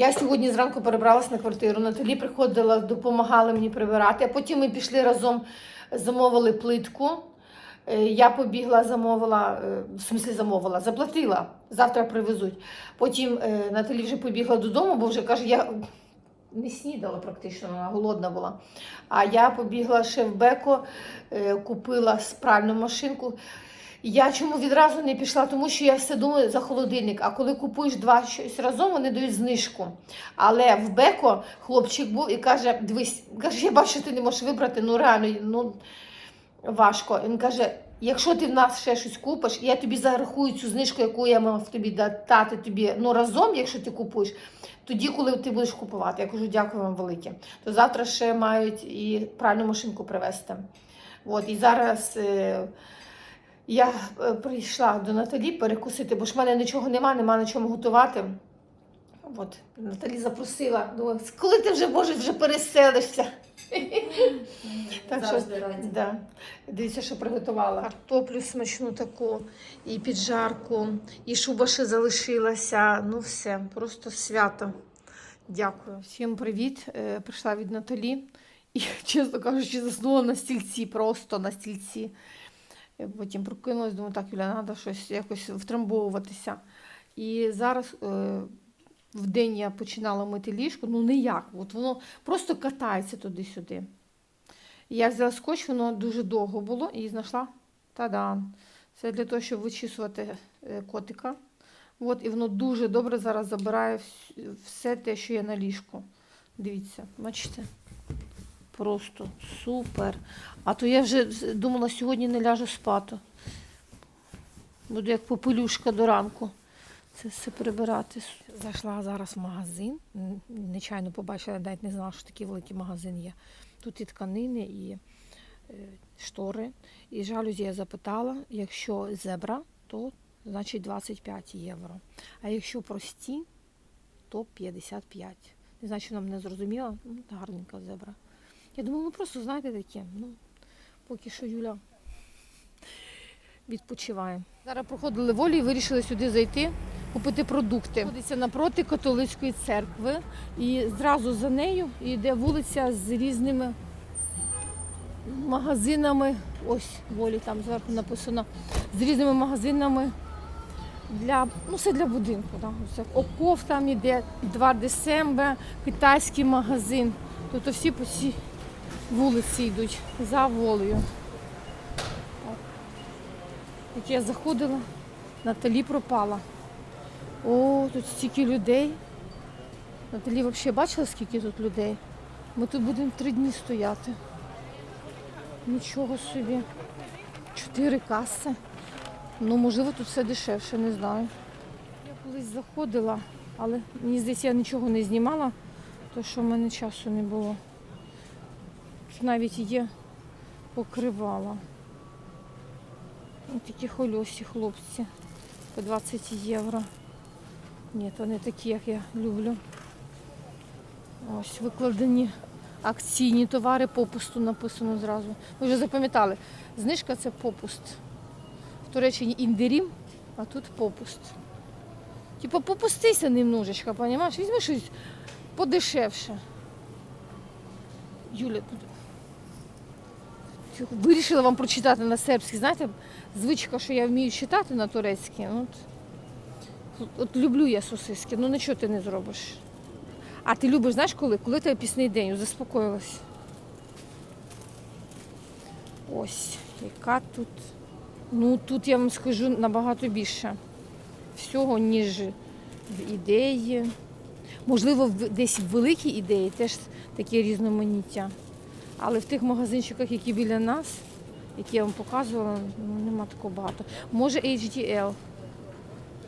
Я сьогодні зранку перебралась на квартиру. Наталі приходила, допомагала мені прибирати. Потім ми пішли разом, замовили плитку. Е, Я побігла, замовила, е, в смислі замовила, заплатила. Завтра привезуть. Потім е, Наталі вже побігла додому, бо вже каже, я не снідала практично, вона голодна була. А я побігла ще в Беко, купила спральну машинку. Я чому відразу не пішла? Тому що я все думаю за холодильник. А коли купуєш два щось разом, вони дають знижку. Але в Беко хлопчик був і каже: дивись, каже, я бачу, ти не можеш вибрати. Ну реально, ну важко. Він каже: якщо ти в нас ще щось купиш, я тобі зарахую цю знижку, яку я мав тобі дати тобі ну разом, якщо ти купуєш. Тоді, коли ти будеш купувати, я кажу, дякую вам велике. То завтра ще мають і пральну машинку привезти. От, і зараз е, я е, прийшла до Наталі перекусити, бо ж в мене нічого нема, нема на чому готувати. От, Наталі запросила, думаю, коли ти вже Боже, вже переселишся. Так що, да. Дивіться, що приготувала. Картоплю смачну таку, і піджарку, і шуба ще залишилася. Ну все, просто свято. Дякую. Всім привіт. Е, Прийшла від Наталі. І, чесно кажучи, заснула на стільці, просто на стільці. Е, Потім прокинулась, думаю, так, Юля, треба щось якось втрамбовуватися. І зараз е, в день я починала мити ліжко, ну ніяк. От воно просто катається туди-сюди. Я взяла скотч, воно дуже довго було, і знайшла та-дан. Це для того, щоб вичісувати е, котика. От, і воно дуже добре зараз забирає все те, що є на ліжку. Дивіться, бачите? Просто супер. А то я вже думала, сьогодні не ляжу спати. Буду як попелюшка до ранку. Це все прибирати. Зайшла зараз в магазин. Нечайно побачила, навіть не знала, що такий великий магазин є. Тут і тканини, і е, штори. І жалюзі я запитала, якщо зебра, то значить 25 євро. А якщо прості, то 55. Не знаю, що нам не зрозуміла, ну, гарненька зебра. Я думала, ну просто знаєте таке. Ну, поки що Юля відпочиває. Зараз проходили волі і вирішили сюди зайти, купити продукти. Знаходиться напроти католицької церкви, і зразу за нею йде вулиця з різними магазинами. Ось волі там зверху написано. З різними магазинами для ну все для будинку. Да. Оков там іде, 2 Десембе, китайський магазин. Тобто всі по цій вулиці йдуть за волею. Так. Як я заходила, Наталі пропала. О, тут стільки людей. Наталі взагалі бачила, скільки тут людей? Ми тут будемо три дні стояти. Нічого собі. Чотири каси. Ну, можливо, тут все дешевше, не знаю. Я колись заходила, але мені здається, я нічого не знімала, тому що в мене часу не було. Навіть є покривала. Ось такі хольосі хлопці по 20 євро. Ні, то не такі, як я люблю. Ось викладені акційні товари попусту написано зразу. Ви вже запам'ятали, знижка це попуст. В Туреччині індирім, а тут попуст. Типа попустися немножечко, розумієш? Візьми щось подешевше. Юля, тут вирішила вам прочитати на сербській. Знаєте, звичка, що я вмію читати на турецькій. От, от, от люблю я сосиски, ну нічого ти не зробиш. А ти любиш, знаєш коли? Коли тебе пісний день, заспокоїлась. Ось, яка тут. Ну тут я вам скажу набагато більше всього, ніж в ідеї. Можливо, десь в великій ідеї теж таке різноманіття. Але в тих магазинчиках, які біля нас, які я вам показувала, ну, нема такого багато. Може HDL.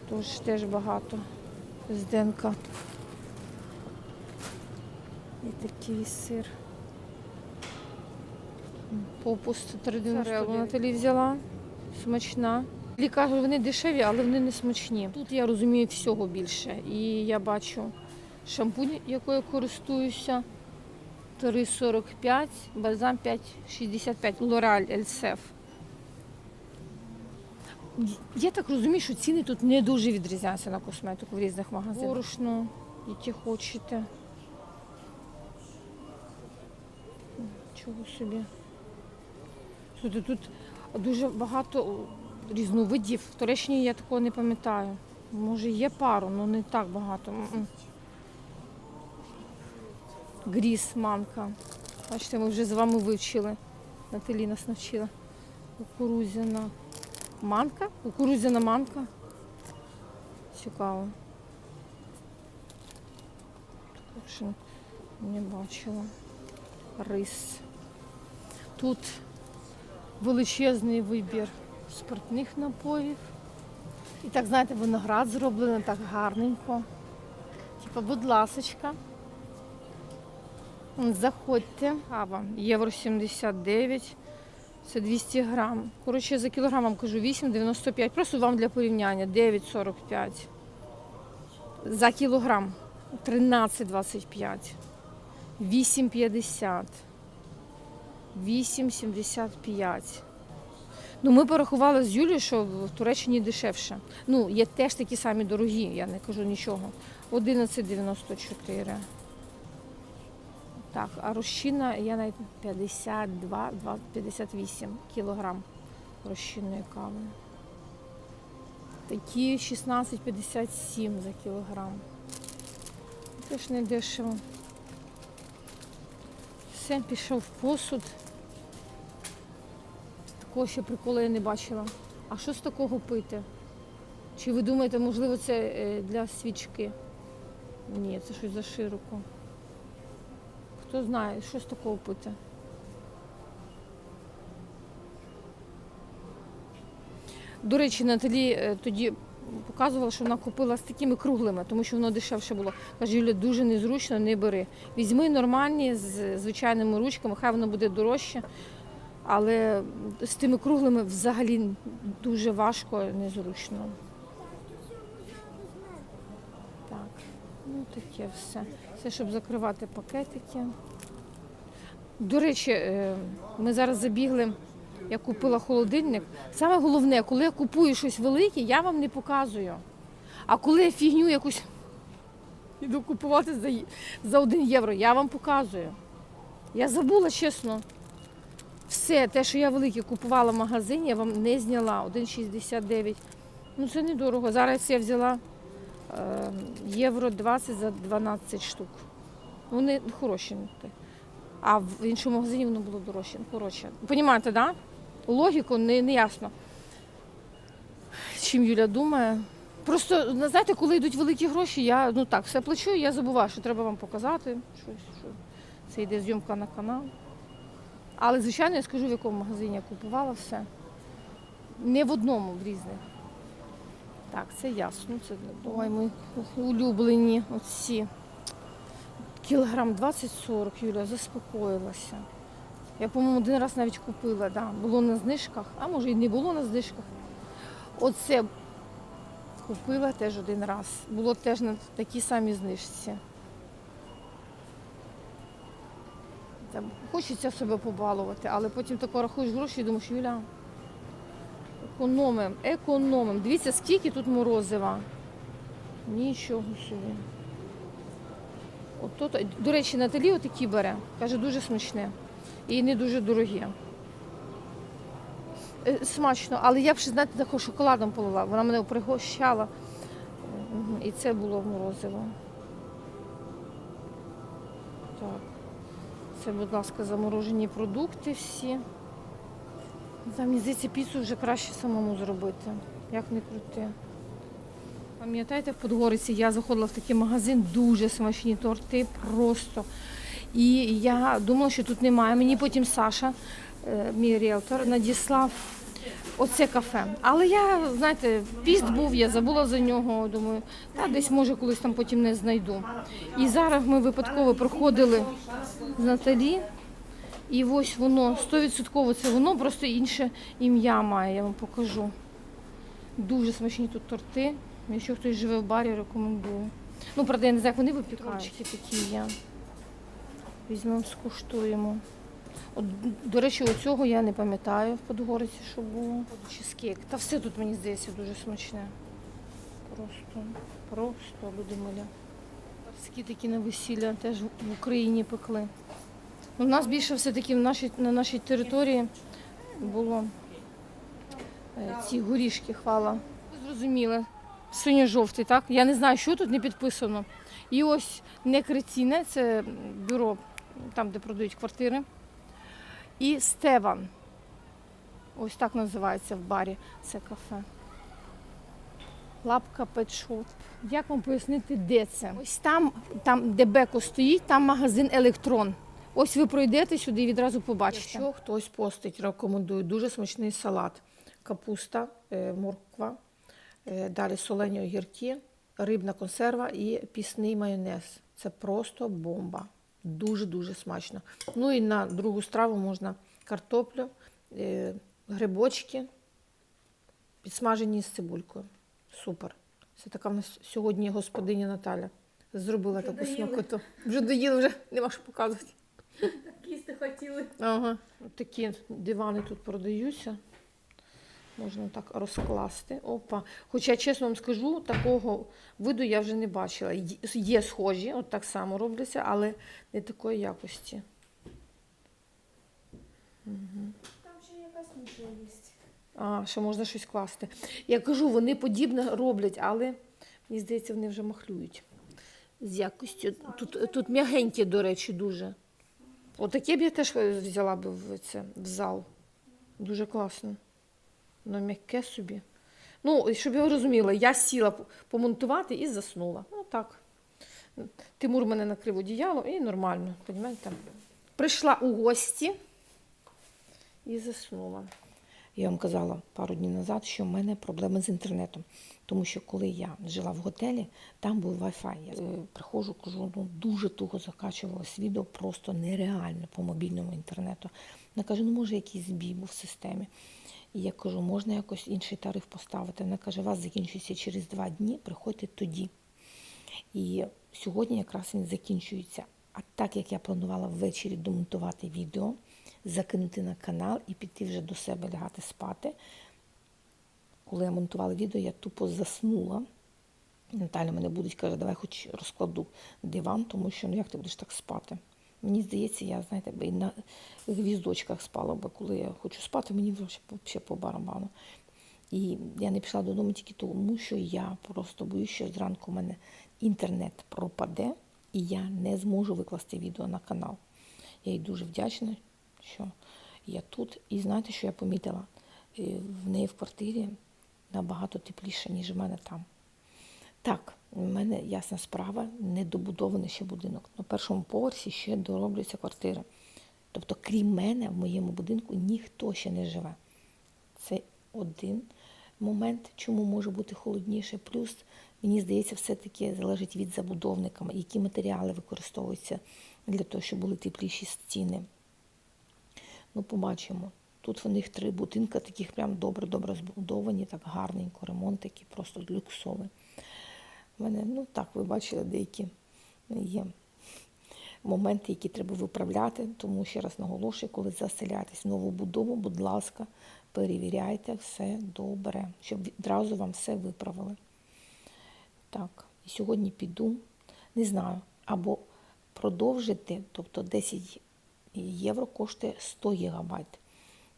Тож теж багато з ДНК. І такий сир. Попуст 3,99 Наталі взяла. Смачна. Лі каже, вони дешеві, але вони не смачні. Тут я розумію всього більше. І я бачу шампунь, якою я користуюся. 3,45, бальзам 5,65, L'Oreal Elsef. Я так розумію, що ціни тут не дуже відрізняються на косметику в різних магазинах. Борошно які хочете. Чого собі. Слухайте, тут дуже багато різновидів. В Туреччині я такого не пам'ятаю. Може є пару, але не так багато. М-м. Гріз, манка. Бачите, ми вже з вами вивчили. Наталі нас навчила. Кукурузяна манка? Кукурузяна манка. Цікаво. Так не бачила. Рис. Тут величезний вибір спиртних напоїв. І так, знаєте, виноград зроблений так гарненько. Типа, будь ласочка. Заходьте. Кава. Євро 79. Це 200 грам. Коротше, за кілограм кажу 8,95. Просто вам для порівняння 9,45. За кілограм 13,25. 8,50. 8,75. Ну, ми порахували з Юлією, що в Туреччині дешевше. Ну, є теж такі самі дорогі, я не кажу нічого. 11,94. Так, а розчина я навіть 52, 58 кілограм розчинної кави. Такі 16,57 за кілограм. Теж не дешево. Все, пішов посуд. Такого ще приколу я не бачила. А що з такого пити? Чи ви думаєте, можливо, це е, для свічки? Ні, це щось за широко. Хто знає, що з такого пити? До речі, Наталі е, тоді показувала, що вона купила з такими круглими, тому що воно дешевше було. Каже, Юля, дуже незручно, не бери. Візьми нормальні з звичайними ручками, хай воно буде дорожче. Але з тими круглими взагалі дуже важко, незручно. Так, ну таке все. Це щоб закривати пакетики. До речі, е, ми зараз забігли, я купила холодильник. Саме головне, коли я купую щось велике, я вам не показую. А коли я фігню якусь іду купувати за, за 1 євро, я вам показую. Я забула, чесно. Все, те, що я велике купувала в магазині, я вам не зняла. 1,69. Ну це недорого. Зараз я взяла євро 20 за 12 штук. Вони хороші. А в іншому магазині воно було дорожче. Ну, Коротше, понімаєте, да? Логіку не, не ясно. Чим Юля думає. Просто, ну, знаєте, коли йдуть великі гроші, я ну так, все плачу, я забуваю, що треба вам показати. Щось, що це йде зйомка на канал. Але, звичайно, я скажу, в якому магазині я купувала все. Не в одному, в різних. Так, це ясно. Це Ой, ми улюблені оці. Кілограм 20-40, Юля, заспокоїлася. Я, по-моєму, один раз навіть купила, да. було на знижках, а може і не було на знижках. Оце купила теж один раз. Було теж на такій самій знижці. Хочеться себе побалувати, але потім тако рахуєш гроші і думаєш, Юля, економим, економим. Дивіться, скільки тут морозива. Нічого собі. Ото, то- до речі, Наталі отакі бере. Каже, дуже смачне. І не дуже дорогі. Е, Смачно, але я б ще, знаєте, такого шоколадом полила. Вона мене пригощала. І це було морозиво. Так. Це, будь ласка, заморожені продукти всі. Мені здається, піцу вже краще самому зробити. Як не крути. Пам'ятаєте, в Подгориці я заходила в такий магазин, дуже смачні торти, просто. І я думала, що тут немає. Мені потім Саша, е, мій ріелтор, надіслав оце кафе. Але я, знаєте, піст був, я забула за нього. Думаю, та десь може колись там потім не знайду. І зараз ми випадково проходили з Наталі. І ось воно, 100% це воно, просто інше ім'я має, я вам покажу. Дуже смачні тут торти. Якщо хтось живе в барі, рекомендую. Ну, правда, я не знаю, як вони випікають. такі є. Візьмемо, скуштуємо. От, до речі, оцього я не пам'ятаю в Подгориці, що було. Чизкейк. Та все тут, мені здається, дуже смачне. Просто, просто, люди миля. Ски такі на весілля теж в Україні пекли. У нас більше все-таки на нашій території було е, ці горішки хвала. Зрозуміли. Синьо-жовтий, так? Я не знаю, що тут не підписано. І ось некреційне, це бюро, там, де продають квартири. І Стеван. Ось так називається в барі. Це кафе. Лапка петшоп. Як вам пояснити, де це? Ось там, там, де Беко стоїть, там магазин Електрон. Ось ви пройдете сюди і відразу побачите. Якщо хтось постить, рекомендую. Дуже смачний салат. Капуста, е, морква, е, далі солені огірки, рибна консерва і пісний майонез. Це просто бомба. Дуже-дуже смачно. Ну і на другу страву можна картоплю, е, грибочки, підсмажені з цибулькою. Супер. Це така в нас сьогодні господиня Наталя зробила Вже таку доїли. смакоту. Вже доїли, вже нема що показувати. Їсти хотіли. Ага. Такі дивани тут продаються. Можна так розкласти. Опа. Хоча, чесно вам скажу, такого виду я вже не бачила. Є- схожі, от так само робляться, але не такої якості. Там ще якась можливість. А, що можна щось класти. Я кажу, вони подібне роблять, але мені здається, вони вже махлюють. З якостю. Тут, тут м'ягенькі, до речі, дуже. Отаке б я теж взяла б в, це, в зал. Дуже класно. Ну, м'яке собі. Ну, щоб я розуміла, я сіла помонтувати і заснула. Ну так. Тимур мене накрив одіяло і нормально, Понімаєте? Прийшла у гості і заснула. Я вам казала пару днів назад, що в мене проблеми з інтернетом. Тому що коли я жила в готелі, там був Wi-Fi. Я е, приходжу, кажу, ну дуже туго закачувалось відео, просто нереально по мобільному інтернету. Вона каже, ну може якийсь збій був в системі. І я кажу, можна якось інший тариф поставити. Вона каже, вас закінчується через два дні, приходьте тоді. І сьогодні якраз він закінчується. А так як я планувала ввечері домонтувати відео, закинути на канал і піти вже до себе лягати спати. Коли я монтувала відео, я тупо заснула. Наталя мене будуть, каже, давай хоч розкладу диван, тому що ну як ти будеш так спати? Мені здається, я, знаєте, і на гвіздочках спала би, коли я хочу спати, мені взагалі по барабану. І я не пішла додому тільки тому, що я просто боюсь, що зранку у мене інтернет пропаде, і я не зможу викласти відео на канал. Я їй дуже вдячна, що я тут. І знаєте, що я помітила? Е, В неї в квартирі набагато тепліше, ніж в мене там. Так, в мене ясна справа, недобудований ще будинок. На першому поверсі ще доробляться квартири. Тобто, крім мене, в моєму будинку ніхто ще не живе. Це один момент, чому може бути холодніше. Плюс, мені здається, все-таки залежить від забудовника, які матеріали використовуються для того, щоб були тепліші стіни. Ну, побачимо. Тут в них три будинка, таких прям добре-добре збудовані, так гарненько, ремонт такий просто люксовий. У мене, ну так, ви бачили, деякі є моменти, які треба виправляти. Тому ще раз наголошую, коли заселяєтесь в нову будову, будь ласка, перевіряйте все добре, щоб відразу вам все виправили. Так, і сьогодні піду, не знаю, або продовжити, тобто 10 євро коштує 100 гігабайт.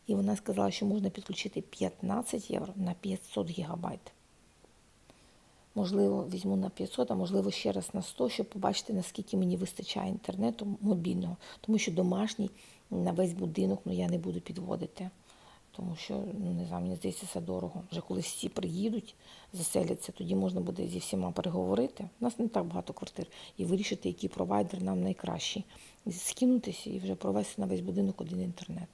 І вона сказала, що можна підключити 15 євро на 500 гігабайт. Можливо, візьму на 500, а можливо ще раз на 100, щоб побачити, наскільки мені вистачає інтернету мобільного. Тому що домашній на весь будинок ну, я не буду підводити. Тому що, ну не знаю, мені здається, це дорого. Вже коли всі приїдуть, заселяться, тоді можна буде зі всіма переговорити. У нас не так багато квартир. І вирішити, який провайдер нам найкращий. Скинутися і вже провести на весь будинок один інтернет.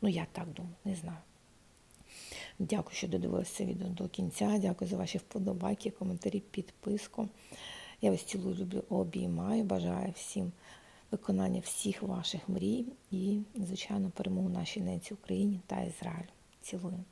Ну, я так думаю, не знаю. Дякую, що додивилися це відео до кінця. Дякую за ваші вподобайки, коментарі, підписку. Я вас цілую, люблю, обіймаю. Бажаю всім виконання всіх ваших мрій і, звичайно, перемогу нашій ненці Україні та Ізраїлю. Цілую.